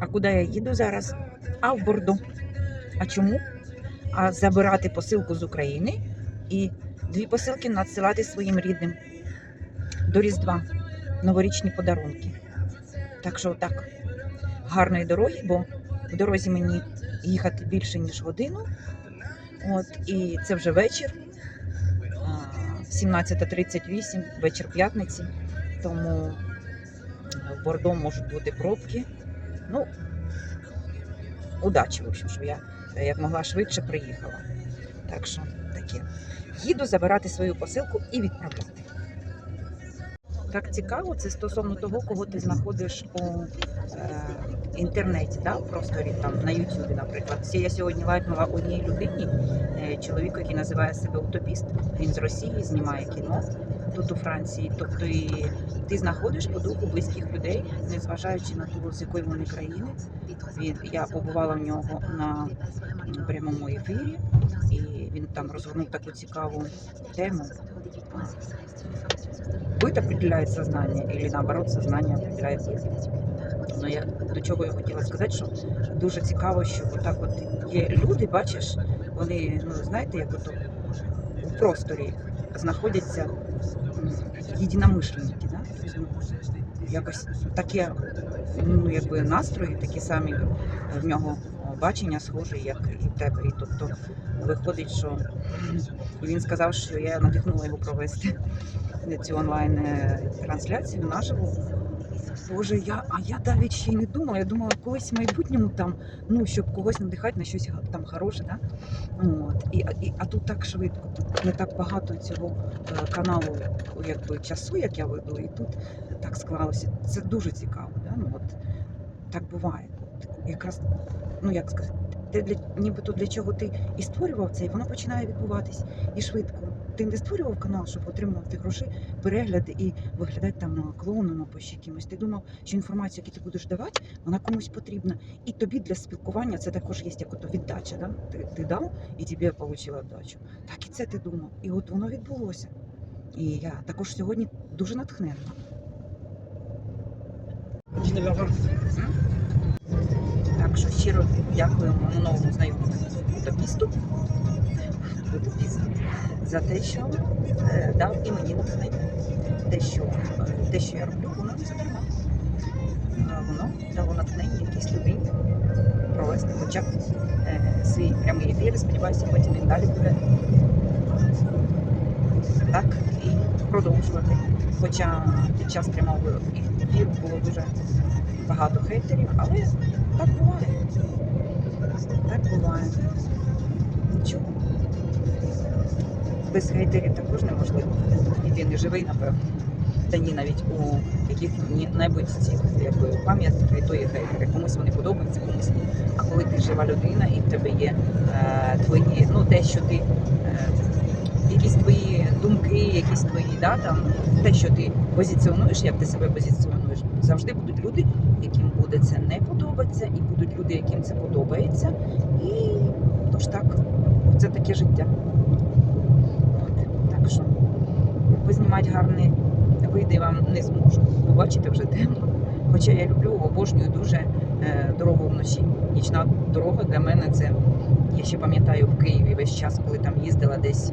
А куди я їду зараз? А в Бордо. А чому? А забирати посилку з України і дві посилки надсилати своїм рідним до Різдва. Новорічні подарунки. Так що так, гарної дороги, бо в дорозі мені їхати більше, ніж годину. От, і це вже вечір. 17.38, вечір п'ятниці. Тому в Бордо можуть бути пробки. Ну, удачі, в общем, що я як могла швидше приїхала. Так що таке. Їду забирати свою посилку і відправляти. Так цікаво, це стосовно того, кого ти знаходиш у е, інтернеті, да, в просторі там на Ютубі, наприклад. Я сьогодні лайкнула одній людині, е, чоловіку, який називає себе утопіст. Він з Росії знімає кіно у Франції. Тобто і ти знаходиш по духу близьких людей, незважаючи на ту, з якої вони країни. Він я побувала в нього на прямому ефірі, і він там розгорнув таку цікаву тему. Быт определяет сознание или наоборот сознание определяет быт. Ну я до чого я хотіла сказати, що дуже цікаво, що отак от є люди, бачиш, вони, ну знаєте, як ото у просторі знаходяться єдиномишленники, да? Ну, якось таке, ну якби настрої, такі самі в нього бачення схожі, як і в тебе. І тобто виходить, що він сказав, що я надихнула його провести цю онлайн трансляцію наживо. Боже, я, а я навіть ще й не думала. Я думала, колись в майбутньому там, ну, щоб когось надихати на щось там хороше, да? От. І, і, а тут так швидко, тут не так багато цього е, каналу, якби часу, як я веду, і тут так склалося. Це дуже цікаво. Да? Ну, от, так буває. Якраз, ну як сказати, те для нібито для чого ти і створював це, і воно починає відбуватись і швидко. Ти не створював канал, щоб отримувати гроші, перегляди і виглядати там клоуном або ще кимось. Ти думав, що інформацію, яку ти будеш давати, вона комусь потрібна. І тобі для спілкування це також є як ото віддача. Да? Ти, ти дав і тобі отримала віддачу. Так і це ти думав. І от воно відбулося. І я також сьогодні дуже натхненна. Так що щиро дякуємо новому знайомому утопісту за те, що е, дав і мені натхнення. Те, що, е, те, що я роблю, воно не задарма. Воно дало натхнення якійсь людині провести хоча б е, свій прямий ефір. Сподіваюся, потім він далі буде так і продовжувати. Хоча під час прямого ефіру було дуже багато хейтерів, але так буває. Так буває. Нічого. Без хейтерів також неможливо. І ти не живий, напевно. Та ні, навіть у яких-небудь цих і то є хейтери. Комусь вони подобаються, комусь ні. А коли ти жива людина і в тебе є е, твої, ну те, що ти. Е, якісь твої якісь твої, да, там, те, що ти позиціонуєш, як ти себе позиціонуєш, завжди будуть люди, яким буде це не подобатися, і будуть люди, яким це подобається. І тож так, це таке життя. Так що познімати гарні види вам не зможу. Побачите вже темно. Хоча я люблю, обожнюю дуже е, дорогу вночі. Нічна дорога для мене це. Я ще пам'ятаю в Києві весь час, коли там їздила десь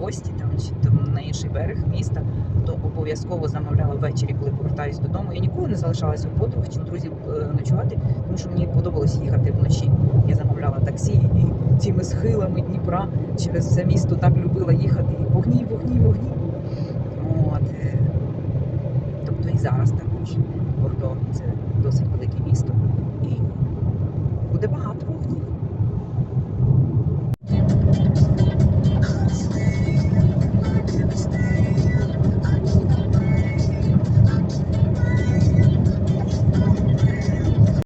гості там, чи на інший берег міста, то обов'язково замовляла ввечері, коли повертаюсь додому. Я ніколи не залишалася у подруг чи у друзів е, ночувати, тому що мені подобалось їхати вночі. Я замовляла таксі і цими схилами Дніпра через все місто так любила їхати. І вогні, вогні, вогні. От. е, Тобто і зараз також Бордо це досить велике